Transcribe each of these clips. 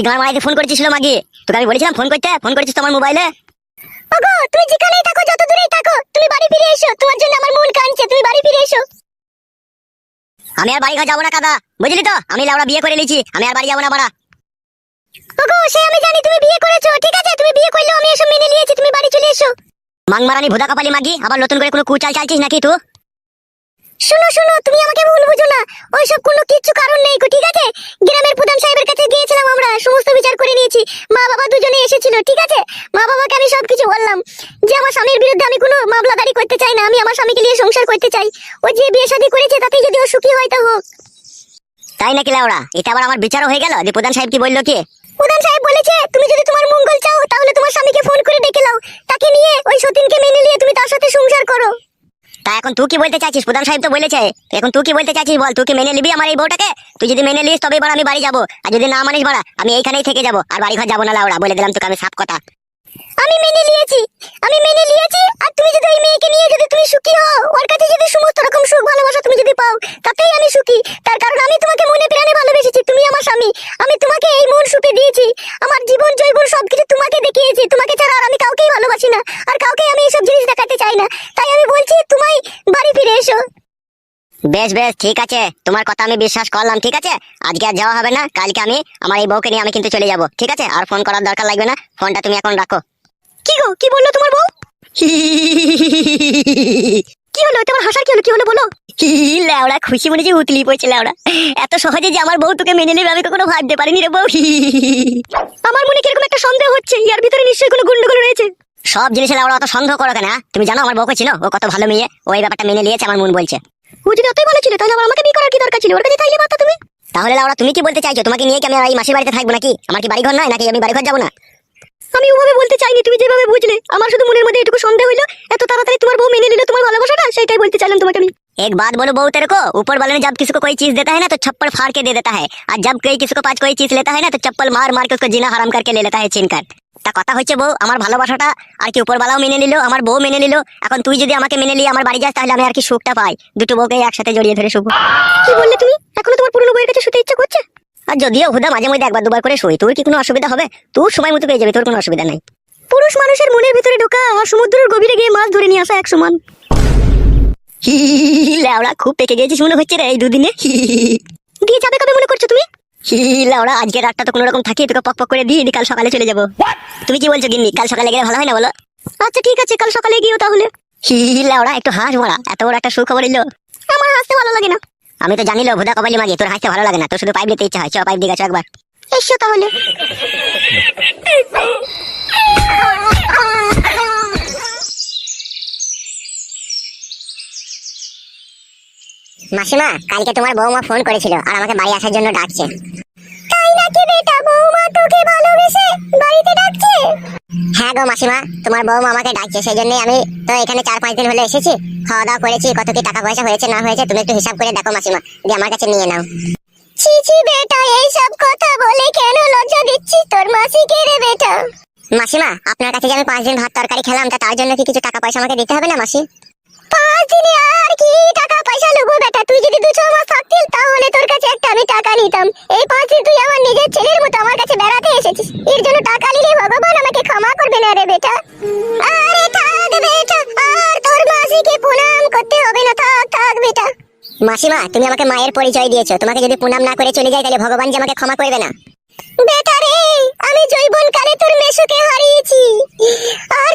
তুই গান মারাইতে ফোন করেছিস মাগি। তোকে আমি বলেছিলাম ফোন করতে। ফোন করেছিস তোমার মোবাইলে ওগো তুমি যেখানেই থাকো যত দূরেই থাকো তুমি বাড়ি ফিরে এসো। তোমার জন্য আমার মন কাঁদছে তুমি বাড়ি ফিরে এসো। আমি আর বাড়ি ঘর যাব না কাদা। বুঝলি তো? আমি লাউড়া বিয়ে করে নিয়েছি আমি আর বাড়ি যাব না বাড়া। ওগো সে আমি জানি তুমি বিয়ে করেছ ঠিক আছে? তুমি বিয়ে করলেও আমি এসব মেনে নিয়েছি তুমি বাড়ি চলে এসো। মাংমারানি ভোদা কপালি মাগি আবার নতুন করে কোনো কুচাল চালছিস নাকি তুই? শুনো শুনো তুমি আমাকে ভুল বুঝো না। ওইসব কোনো কিচ্ছু কারণ নেই গো, ঠিক আছে? গ্রামের প্রধান সাহেবের কাছে গিয়েছিলাম আমরা সমস্ত বিচার করে নিয়েছি। মা বাবা দুজনে এসেছিল ঠিক আছে? মা বাবাকে আমি সবকিছু বললাম যে আমার স্বামীর বিরুদ্ধে আমি কোনো মামলা মামলাদারি করতে চাই না আমি আমার স্বামীকে নিয়ে সংসার করতে চাই। ও যে বিয়ে শাদী করেছে তাতেই যদি ও সুখী হয় তা হোক। তাই নাকি লাউড়া? এটা আবার আমার বিচারও হয়ে গেল? যে প্রধান সাহেব কি বলল কি? প্রধান সাহেব বলেছে তুমি যদি তোমার মঙ্গল চাও তাহলে তোমার স্বামীকে ফোন করে ডেকে নাও তাকে নিয়ে ওই সতীনকে মেনে নিয়ে তুমি তার সাথে সংসার করো। তা এখন তুই কি বলতে চাইছিস? প্রধান সাহেব তো বলেছে। এখন তুই কি বলতে চাইছিস বল? তুই কি মেনে নিবি আমার এই বউটাকে? তুই যদি মেনে নিস তবে আমি বাড়ি যাব। আর যদি না মানিস বাড়া আমি এইখানেই থেকে যাব। আর বাড়ি ঘর যাব না লাউড়া। বলে দিলাম তোকে আমি সাফ কথা। আমি মেনে নিয়েছি। আমি মেনে নিয়েছি। আর তুমি যদি ওই মেয়েকে নিয়ে যদি তুমি সুখী হও, ওর কাছে যদি সমস্ত রকম সুখ, ভালোবাসা তুমি যদি পাও, তাতেই আমি সুখী তার কারণ আমি তোমাকে মনে প্রাণে ভালোবেসেছি তুমি আমার স্বামী আমি তোমাকে এই মন সুপে দিয়েছি আমার জীবন জৈবন সবকিছু তোমাকে দেখিয়েছি তোমাকে ছাড়া আর আমি কাউকেই ভালোবাসি না আর কাউকে আমি এইসব জিনিস দেখাতে চাই না তাই আমি বলছি তুমি বাড়ি ফিরে এসো বেশ বেশ ঠিক আছে। তোমার কথা আমি বিশ্বাস করলাম ঠিক আছে? আজকে আর যাওয়া হবে না কালকে আমি আমার এই বউকে নিয়ে আমি কিন্তু চলে যাব ঠিক আছে? আর ফোন করার দরকার লাগবে না ফোনটা তুমি এখন রাখো। কি গো কি বলল তোমার বউ? কি হলো তোমার হাসার কি হলো কি হলো বলো? লেওড়া খুশি মনে যে উতলি পড়ছে লেওড়া। এত সহজে যে আমার বউ তোকে মেনে নেবে আমি কখনো ভাবতে পারিনি রে বউ আমার মনে কীরকম একটা সন্দেহ হচ্ছে ইয়ার ভিতরে নিশ্চয়ই কোনো গন্ডগোল রয়েছে। সব জিনিসে লেওড়া অত সন্দেহ করো কেন হ্যাঁ? তুমি জানো আমার বউকে ছিল? ও কত ভালো মেয়ে ও এই ব্যাপারটা মেনে নিয়েছে আমার মন বলছে। ও যদি অতই ভালো ছিল তাহলে আবার আমাকে বিয়ে করার কি দরকার ছিল ওর কাছে তাইলে পারতা তুমি তাহলে লাউড়া তুমি কি বলতে চাইছো তোমাকে নিয়ে কি আমি আর এই মাসির বাড়িতে থাকবো নাকি আমার কি বাড়ি ঘর নয় নাকি আমি বাড়ি ঘর যাবো না আমি ওভাবে বলতে চাইনি তুমি যেভাবে বুঝলে আমার শুধু মনের মধ্যে এটুকু সন্দেহ হইলো এত তাড়াতাড়ি তোমার বউ মেনে নিল তোমার ভালোবাসাটা সেটাই বলতে চাইলাম তোমাকে আমি एक बात बोलो बहू तेरे को ऊपर वाले ने जब किसी को कोई चीज देता है ना तो छप्पड़ फाड़ के दे देता है और जब कोई किसी को पाँच कोई चीज लेता है ना तो चप्पल मार मार के उसको जीना हराम करके ले लेता है छीन कर তা কথা হচ্ছে বউ আমার ভালোবাসাটা আর কি উপরওয়ালাও মেনে নিল আমার বউ মেনে নিল। এখন তুই যদি আমাকে মেনে নিয়ে আমার বাড়ি যাস তাহলে আমি আর কি সুখটা পাই। দুটো বউকে একসাথে জড়িয়ে ধরে শুভ কি বললে তুমি? এখনও তোমার পুরনো বইয়ের কাছে শুতে ইচ্ছা করছে? আর যদিও হুদা মাঝে মধ্যে একবার দুবার করে শুই তোর কি কোনো অসুবিধা হবে? তোর সময় মতো পেয়ে যাবে তোর কোনো অসুবিধা নাই। পুরুষ মানুষের মনের ভিতরে ঢোকা আর সমুদ্রের গভীরে গিয়ে মাছ ধরে নিয়ে আসা এক সমান। হি লেওড়া খুব পেকে গেছিস মনে হচ্ছে রে এই দুদিনে। দিয়ে যাবে কবে মনে করছ তুমি? হি লেওড়া আজকে রাতটা তো কোনো রকম থাকি তোকে পক পক করে দিয়ে কাল সকালে চলে যাব। তুমি কি বলছো গিন্নি কাল সকালে গেলে ভালো হয় না বলো? আচ্ছা ঠিক আছে কাল সকালে গিয়েও তাহলে। হি লেওড়া একটু হাঁস মারা এত বড় একটা সুখবর এলো। আমার হাসতে ভালো লাগে না। আমি তো জানিল ভুদা কপালি মাগি তোর হাসতে ভালো লাগে না তোর শুধু পাইপ দিতে ইচ্ছা হয় চ পাইপ দিয়ে গেছো একবার। এসো তাহলে। মাসিমা, কালকে তোমার বৌমা ফোন করেছিল আর আমাকে বাড়ি আসার জন্য ডাকছে। তাই নাকি বেটা বৌমা তোকে ভালোবেসে বাড়িতে ডাকছে? হ্যাঁ গো মাসিমা, তোমার বৌমা আমাকে ডাকছে সেই জন্যই আমি তো এখানে চার পাঁচ দিন হলে এসেছি। খাওয়া দাওয়া করেছি, কত কি টাকা পয়সা হয়েছে, না হয়েছে, তুমি একটু হিসাব করে দেখো মাসিমা, দিয়ে আমার কাছে নিয়ে নাও। ছি ছি, বেটা এই সব কথা বলে কেন লজ্জা দিচ্ছিস তোর মাসিকে রে বেটা? মাসিমা, আপনার কাছে যে আমি পাঁচ দিন ভাত তরকারি খেলাম, তা তার জন্য কি কিছু টাকা পয়সা আমাকে দিতে হবে না মাসি? পাঁচ দিনে আর কি টাকা পয়সা যদি দু ছ মাস থাকতিস, তাহলে তোর কাছে একটা আমি টাকা নিতাম। এই পাঁচ দিন তুই আমার নিজের ছেলের মতো আমার কাছে বেড়াতে এসেছিস। এর জন্য টাকা নিলে ভগবান আমাকে ক্ষমা করবে না রে বেটা। আরে থাক বেটা, আর তোর মাসিকে প্রণাম করতে হবে না, থাক থাক বেটা। মাসিমা, তুমি আমাকে মায়ের পরিচয় দিয়েছ। তোমাকে যদি প্রণাম না করে চলে যাই তাহলে ভগবান যে আমাকে ক্ষমা করবে না। বেটা রে, আমি জৈবন কালে তোর মেশুকে হারিয়েছি। আর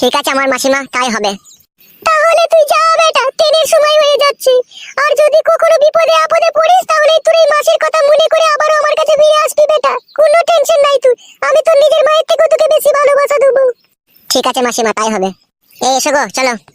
ঠিক আছে আমার মাসিমা, তাই হবে। তাহলে তুই যা বেটা, ট্রেনের সময় হয়ে যাচ্ছে। আর যদি কখনো বিপদে আপদে পড়িস, তাহলে তুই এই মাসির কথা মনে করে আবারও আমার কাছে ফিরে আসবি বেটা। কোনো টেনশন নাই তুই। আমি তোর নিজের মায়ের থেকে তোকে বেশি ভালোবাসা দেবো। ঠিক আছে মাসিমা, তাই হবে। এই, এসো গো, চলো।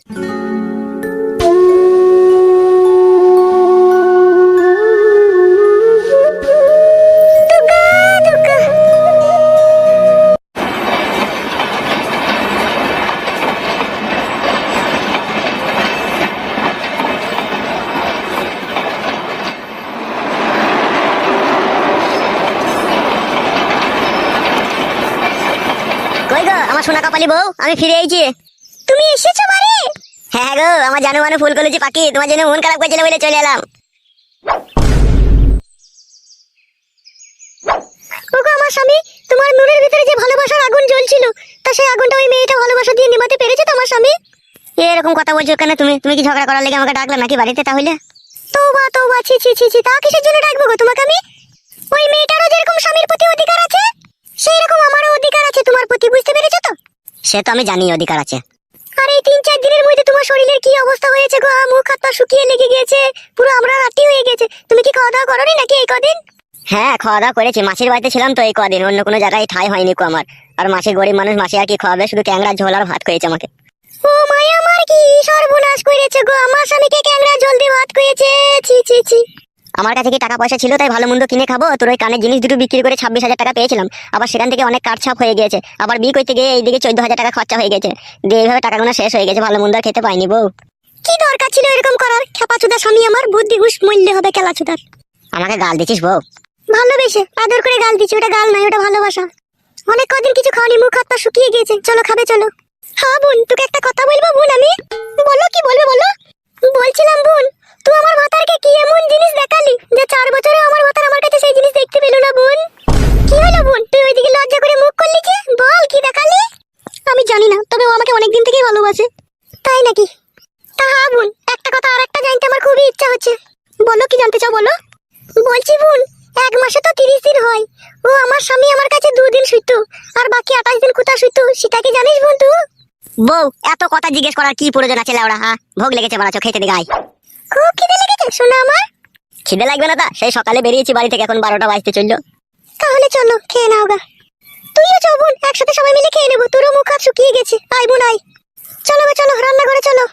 সোনা কাপালি বউ, আমি ফিরে এসেছি। তুমি এসেছ বাড়ি হ্যাঁ গো, আমার জানো মানে ফুল করেছি পাখি, তোমার জন্য মন খারাপ করছিল বলে চলে এলাম। ওগো আমার স্বামী, তোমার মনের ভিতরে যে ভালোবাসার আগুন জ্বলছিল, তা সেই আগুনটা ওই মেয়েটা ভালোবাসা দিয়ে নিভাতে পেরেছে তো আমার স্বামী? এরকম কথা বলছো কেন তুমি? তুমি কি ঝগড়া করার লেগে আমাকে ডাকলে নাকি বাড়িতে তাহলে? তৌবা তৌবা ছি ছি ছি, তা কিসের জন্য ডাকবো গো তোমাকে আমি? ওই মেয়েটারও যেরকম স্বামীর প্রতি অধিকার আছে সেই রকম আমারও অধিকার আছে, তোমার প্রতি, বুঝতে পেরেছ তো? সে তো আমি জানি অধিকার আছে। আর এই তিন চার দিনের মধ্যে তোমার শরীরের কি অবস্থা হয়েছে গো? মুখ হাত পা শুকিয়ে লেগে গেছে পুরো আমরা রাতি হয়ে গেছে। তুমি কি খাওয়া দাওয়া করোনি নাকি এই কদিন? হ্যাঁ খাওয়া দাওয়া করেছি, মাসির বাড়িতে ছিলাম তো এই কদিন, অন্য কোনো জায়গায় ঠাই হয়নি কো আমার। আর মাসি গরিব মানুষ মাসি আর কি খাওয়াবে? শুধু ক্যাংরা ঝোল আর ভাত খেয়েছে আমাকে। ও মায়া, আমার কি সর্বনাশ করেছে গো? আমার স্বামীকে ক্যাংরা জল দিয়ে ভাত করেছে, ছি ছি ছি। আমার কাছে কি টাকা পয়সা ছিল, তাই ভালো মন্দ কিনে খাব? তোর ওই কানের জিনিস দুটো বিক্রি করে ছাব্বিশ হাজার টাকা পেয়েছিলাম। আবার সেখান থেকে অনেক কাটছাপ হয়ে গেছে আবার বিয়ে করতে গিয়ে এইদিকে চোদ্দ হাজার টাকা খরচা হয়ে গেছে। দিয়ে এইভাবে টাকাগুলো শেষ হয়ে গেছে, ভালো মন্দ আর খেতে পাইনি বউ। কি দরকার ছিল এরকম করার? খেপাচুদা স্বামী আমার, বুদ্ধি ঘুষ মূল্য হবে খেলাচুদার। আমাকে গাল দিছিস বউ? ভালোবেসে, আদর করে গাল দিচ্ছি, ওটা গাল নয়, ওটা ভালোবাসা। অনেক কদিন কিছু খাওয়ানি মুখ হাত পা শুকিয়ে গিয়েছে। চলো, খাবে, চলো। হ্যাঁ বোন, তোকে একটা কথা বলব, বোন আমি? বলো, কি বলবে, বলো? বলছিলাম, বোন। তুই আমার ভাতারকে কি এমন জিনিস দেখালি যে চার বছরে আমার ভাতার আমার কাছে সেই জিনিস দেখতে পেল না, বোন? কি হলো, বোন? তুই ওইদিকে লজ্জা করে মুখ করলি যে? বল, কি দেখালি? আমি জানি না, তবে ও আমাকে অনেকদিন থেকেই ভালোবাসে। তাই নাকি? তা হ্যাঁ বোন, একটা কথা আর একটা জানতে আমার খুবই ইচ্ছা হচ্ছে। বলো, কি জানতে চাও, বলো? বলছি, বোন, এক মাসে তো তিরিশ দিন হয়। ও আমার স্বামী আমার কাছে দুদিন শুইতো, আর বাকি আঠাশ দিন কোথা শুইতো, সেটা কি জানিস, বোন, তুই? বউ, এত কথা জিজ্ঞেস করার কি প্রয়োজন আছে লাউড়া হ্যাঁ? ভোগ লেগেছে বাড়াচ্ছ খেতে গায়ে। খুব খিদে লেগেছে শোনা আমার। খিদে লাগবে না তা সেই সকালে বেরিয়েছি বাড়ি থেকে এখন বারোটা বাজতে চলল। তাহলে চলো খেয়ে নাও গা। তুইও চো বোন একসাথে সবাই মিলে খেয়ে নেব তোরও মুখ হাত শুকিয়ে গেছে আয় বোন আয়। চলো গো চলো রান্নাঘরে চলো।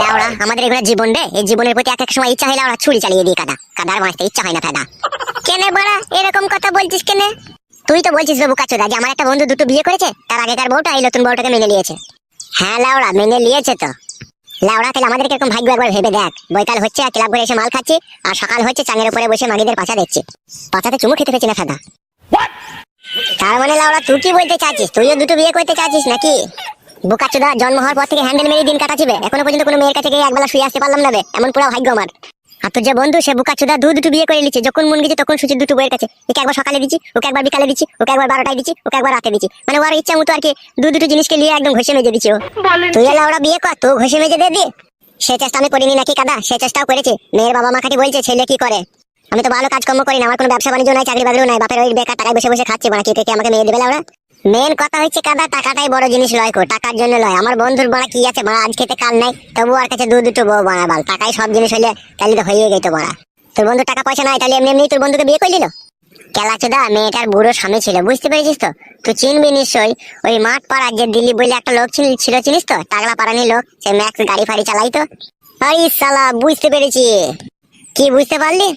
লাউড়া আমাদের এগুলো জীবন রে এই জীবনের প্রতি এক এক সময় ইচ্ছা হয় লাউড়া ছুরি চালিয়ে দিয়ে কাদা। কাদার মারতে ইচ্ছা হয় না কেনে বড়া এরকম কথা বলছিস কেনে? তুই তো বলছিস বাবু কাচুদা যে আমার একটা বন্ধু দুটো বিয়ে করেছে তার আগেকার বউটা এই নতুন বউটাকে মেনে নিয়েছে। হ্যাঁ লাউড়া মেনে নিয়েছে তো। লাউড়া তাহলে আমাদেরকে এরকম ভাগ্য একবার ভেবে দেখ। বৈকাল হচ্ছে আর ক্লাব ঘরে এসে মাল খাচ্ছি আর সকাল হচ্ছে চাঙের উপরে বসে মাগিদের পাছা দেখছি। পাছাতে চুমু খেতে পেয়েছি না সাদা তার মানে লাউড়া তুই কি বলতে চাচ্ছিস? তুইও দুটো বিয়ে করতে চাচ্ছিস নাকি? বুকাচুদা জন্ম হওয়ার পর থেকে হ্যান্ডেল মেরে দিন কাটাচিবে এখনও পর্যন্ত কোনো মেয়ের কাছে গিয়ে একবেলা শুয়ে আসতে পারলাম না বে। এমন পুরো ভাগ্য আমার। আর তোর যে বন্ধু সে বুকাচুদা দু দুটো বিয়ে করে নিচ্ছে। যখন মন গেছে তখন সুচির দুটো বইয়ের কাছে। একে একবার সকালে দিচ্ছি ওকে একবার বিকালে দিচ্ছি ওকে একবার বারোটায় দিচ্ছি ওকে একবার রাতে দিচ্ছি। মানে ওর ইচ্ছা মতো আর কি দু দুটো জিনিসকে নিয়ে একদম ঘষে মেজে দিচ্ছি ও। তুই এলা ওরা বিয়ে কর তো ঘষে মেজে দে দিয়ে সে চেষ্টা আমি করিনি নাকি কাদা সে চেষ্টাও করেছে। মেয়ের বাবা মা খাটি বলছে ছেলে কি করে? আমি তো ভালো কাজকর্ম করি না আমার কোনো ব্যবসা বাণিজ্য নাই চাকরি বাকরিও নাই বাপের ওই বেকার টাকায় বসে বসে খাচ্ছি মানে কে কে আমাকে মেয়ে দেবে ওরা? মেন কথা হচ্ছে কাদা, টাকাটাই বড় জিনিস লয় কো, টাকার জন্য লয়। আমার বন্ধুর বড়া কি আছে বড়া, আজ খেতে কাল নাই। তবু আর কাছে দু, দুটো বউ বানা বাল। টাকাই সব জিনিস হইলে তাহলে তো হয়ে গেতো বড়া। তোর বন্ধু টাকা পয়সা নাই, তাহলে এমনি এমনি তোর বন্ধুকে বিয়ে করলিল কেলা চোদা, মেয়েটার বুড়ো স্বামী ছিল, বুঝতে পেরেছিস তো? তুই চিনবি নিশ্চয়ই, ওই মাঠ পাড়ার যে দিল্লি বলে একটা লোক ছিল ছিল, চিনিস তো? টাগলা পাড়ানি লোক, সে ম্যাক্স গাড়ি ফাড়ি চালাইতো আরে সালা, বুঝতে পেরেছি। কি বুঝতে পারলি?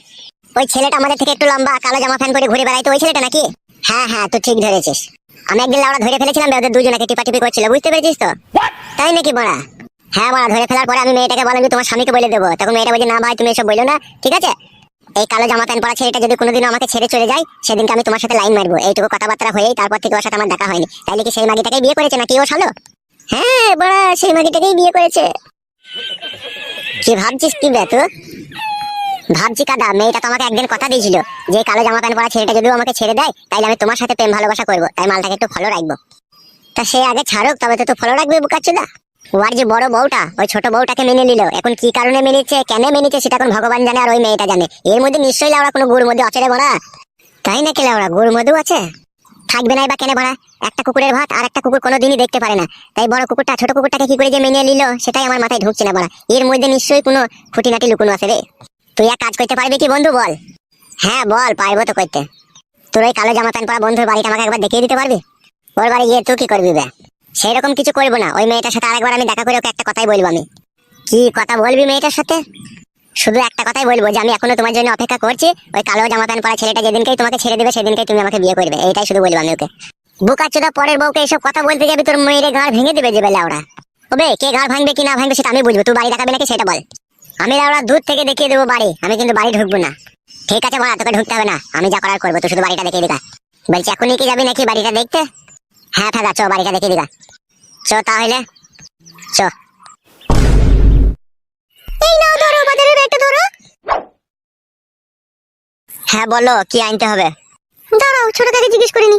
ওই ছেলেটা আমাদের থেকে একটু লম্বা, কালো জামা ফ্যান পরে ঘুরে বেড়াইতো ওই ছেলেটা নাকি? হ্যাঁ হ্যাঁ তুই ঠিক ধরেছিস। আমি একদিন লাউড়া ধরে ফেলেছিলাম ওদের দুজনকে টিপাটিপি করছিল বুঝতে পেরেছিস তো? তাই নাকি বড়া? হ্যাঁ বড়া ধরে ফেলার পরে আমি মেয়েটাকে বললাম যে তোমার স্বামীকে বলে দেবো। তখন মেয়েটা বলছে না ভাই তুমি এসব বলল না ঠিক আছে? এই কালো জামা প্যান্ট পরা ছেলেটা যদি কোনোদিন আমাকে ছেড়ে চলে যায় সেদিনকে আমি তোমার সাথে লাইন মারবো। এইটুকু কথাবার্তা হয়েই তারপর থেকে ওর সাথে আমার দেখা হয়নি। তাইলে কি সেই মাগিটাকেই বিয়ে করেছে নাকি ও শালো? হ্যাঁ বড়া সেই মাগিটাকেই বিয়ে করেছে। কি ভাবছিস কি বে তুই? ভাবছি কাদা, মেয়েটা তো আমাকে একদিন কথা দিয়েছিল যে কালো জামা প্যান্ট পরা ছেলেটা যদি আমাকে ছেড়ে দেয়, তাইলে আমি তোমার সাথে প্রেম ভালোবাসা করব, তাই মালটাকে একটু ফলো রাখব। তা সে আগে ছাড়ুক, তবে তো তুই ফলো রাখবি বুকাচ্ছুদা ওর যে বড় বউটা, ওই ছোট বউটাকে মেনে নিল, এখন কি কারণে মেনেছে, কেন মেনেছে সেটা এখন ভগবান জানে আর ওই মেয়েটা জানে। এর মধ্যে নিশ্চয়ই লাউড়া কোনো গুড় মধ্যে অচেরে বড়া। তাই নাকি লাউড়া গুড় মধু আছে? থাকবে না বা কেন ভরা একটা কুকুরের ভাত আর একটা কুকুর কোনোদিনই দেখতে পারে না। তাই বড় কুকুরটা, ছোট কুকুরটাকে কি করে যে মেনে নিল, সেটাই আমার মাথায় ঢুকছে না বড়া। এর মধ্যে নিশ্চয়ই কোনো খুঁটিনাটি লুকুনো আছে রে। তুই এক কাজ করতে পারবি কি বন্ধু বল? হ্যাঁ বল, পারব তো করতে। তোর ওই কালো জামা প্যান্ট পরা বন্ধুর বাড়িটা আমাকে একবার দেখিয়ে দিতে পারবি? ওর বাড়ি গিয়ে তুই কি করবি বে? সেরকম কিছু করব না। ওই মেয়েটার সাথে আরেকবার আমি দেখা করে ওকে একটা কথাই বলব আমি। কি কথা বলবি মেয়েটার সাথে? শুধু একটা কথাই বলব যে আমি এখনও তোমার জন্য অপেক্ষা করছি। ওই কালো জামা প্যান্ট পরা ছেলেটা যেদিনকেই তোমাকে ছেড়ে দেবে, সেদিনকেই তুমি আমাকে বিয়ে করবে। এইটাই শুধু বলব আমি ওকে। বুকাচ্ছুদা পরের বউকে এইসব কথা বলতে যাবি, তোর মেয়েরে গাঁড় ভেঙে দেবে যে বেলা ওরা। ওবে, কে গাঁড় ভাঙবে কি না ভাঙবে সেটা আমি বুঝব। তুই বাড়ি দেখাবি নাকি সেটা বল। আমি লাউড়া দূর থেকে দেখিয়ে দেবো বাড়ি। আমি কিন্তু বাড়ি ঢুকবো না। ঠিক আছে বড়া, তোকে ঢুকতে হবে না। আমি যা করার করব, তুই শুধু বাড়িটা দেখিয়ে দিকা বলছি, এখনই কি যাবি নাকি বাড়িটা দেখতে? হ্যাঁ ফেদা, চো, বাড়িটা দেখে দিগা চো তাহলে। চো। হ্যাঁ বলো, কি আনতে হবে? দাঁড়াও, ছোট থেকে জিজ্ঞেস করে নি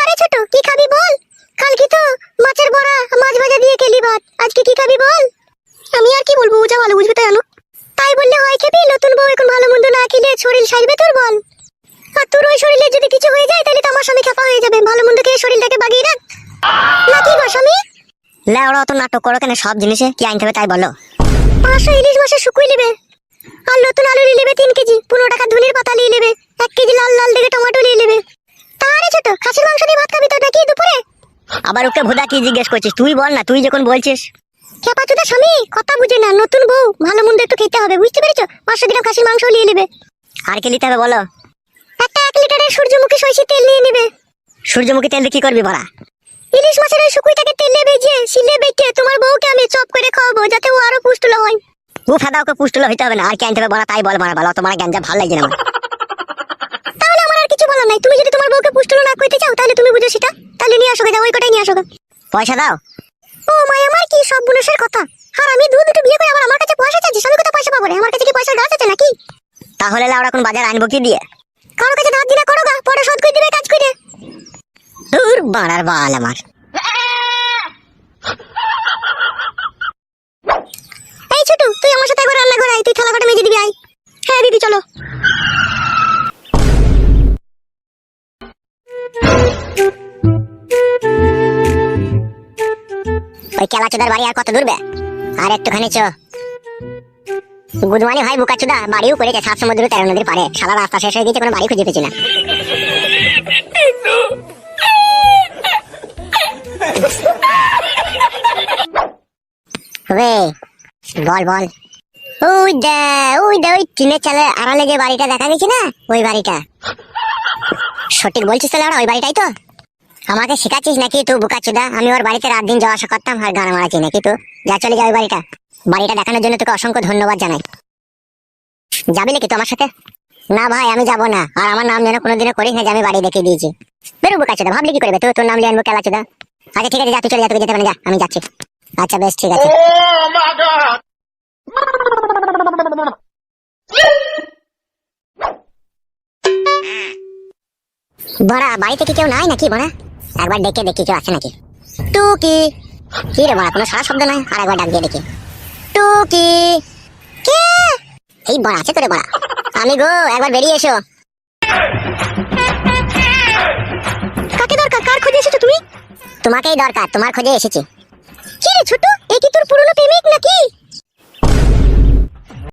আরে ছোট কি খাবি বল কালকে তো মাছের বড়া মাছ ভাজা দিয়ে খেলি ভাত আজকে কি খাবি বল আমি আর কি বলব যা ভালো বুঝবে তাই আনো তাই বললে হয় খেবি নতুন বউ এখন ভালো মন্দ না খেলে শরীর সাইবে তোর বল আর তোর ওই শরীরে যদি কিছু হয়ে যায় তাহলে তো আমার স্বামী খেপা হয়ে যাবে ভালো মন্দ খেয়ে শরীরটাকে বাগিয়ে রাখ নাকি গো স্বামী লেওড়া অত নাটক করো কেন? সব জিনিসে কি আনতে হবে তাই বলো। পাঁচশো ইলিশ মাসে শুকুই নেবে। আর নতুন আলু নিয়ে নেবে তিন কেজি। পনেরো টাকা ধনির পাতা নিয়ে নেবে। এক কেজি লাল লাল দেখে টমেটো নিয়ে নেবে। তারে ছোট, খাসির মাংস দিয়ে ভাত খাবি তো নাকি দুপুরে? আবার ওকে ভুদা কি জিজ্ঞেস করছিস? তুই বল না, তুই যখন বলছিস। খেপাচুদা স্বামী, কথা বুঝে না, নতুন বউ। ভালো মন্দ একটু খেতে হবে, বুঝতে পেরেছ? পাঁচশো গ্রাম খাসির মাংস নিয়ে নেবে। আর কি নিতে হবে বলো? একটা এক লিটারের সূর্যমুখী সইষি তেল নিয়ে নেবে। সূর্যমুখী তেল কি করবি বড়া ইলিশ মাছের ওই শুকুইটাকে তেলে ভেজে শিলে বেটে তোমার বউকে আমি চপ করে খাওয়াবো যাতে ও আরও পুষ্টুলো হয় ফেদা ওকে পুষ্টুলো হইতে হবে না। আর কি আনতে হবে বড়া তাই বল বড়া বলো তোমার গ্যাঞ্জা ভালো লাগছে না তাহলে আমার আর কিছু বলার নাই। তুমি যদি তোমার বউকে পুষ্টুলো না করতে চাও তাহলে তুমি বুঝো সেটা। তাহলে নিয়ে আসো যাও ওই কটাই নিয়ে আসো পয়সা দাও। ও মাই আমার কি সব বুনসের কথা? আর আমি দু দুটো বিয়ে করে আবার আমার কাছে পয়সা চাচ্ছিস আমি কোথায় পয়সা পাবো রে। আমার কাছে কি পয়সার গাছ আছে নাকি? তাহলে লাউড়া কোন বাজার আনব কি দিয়ে? কারোর কাছে ধার দিনা করো গা পরে শোধ করে দিবে কাজ করে। দূর বাড়ার বাল আমার। ওই কেলাচোদার বাড়ি আর কত দূরবে? আর একটুখানি চো। গুদমানি ভাই বুকাচুদা, বাড়িও করেছে, সাত সমুদ্র তেরো নদীর পারে সারা রাস্তা শেষ হয়ে গেছে কোনো বাড়ি খুঁজে পেছি না। বল বল। ওই দে ওই দে, ওই টিনের চালে আড়ালে যে বাড়িটা দেখা গেছে না, ওই বাড়িটা। সঠিক বলছিস তাহলে ওই বাড়িটাই তো? আমাকে শেখাচ্ছিস নাকি তুই বুকাচুদা আমি ওর বাড়িতে রাত দিন যাওয়া আসা করতাম আর গান মারাচ্ছি নাকি তুই যা চলে যা বাড়িটা। বাড়িটা দেখানোর জন্য তোকে অসংখ্য ধন্যবাদ জানাই। যাবি নাকি তো আমার সাথে? না ভাই, আমি যাব না। আর আমার নাম যেন কোনোদিনও করিস না যে আমি বাড়ি দেখিয়ে দিয়েছি। বেরো বুকাচুদা ভাবলি কি করবে? তুই তোর নাম লিয়ে আনব কেলাচুদা আচ্ছা ঠিক আছে, যা, তুই চলে যা যেতে পারে যা, আমি যাচ্ছি। আচ্ছা বেশ, ঠিক আছে। বড়া, বাড়িতে কি কেউ নাই নাকি, বড়া? একবার ডেকে দেখি কেউ আছে নাকি? টুকি। কি রে বড়া, কোনো সারা শব্দ নাই আর একবার ডাক দিয়ে দেখি। টুকি। কে? এই বড়া আছে তোরে বড়া। আমি গো, একবার বেরিয়ে এসো। কাকে দরকার? কার খোঁজে এসেছ তুমি? তোমাকেই দরকার, তোমার খোঁজে এসেছি। কি রে ছোট এ কি তোর পুরনো প্রেমিক নাকি?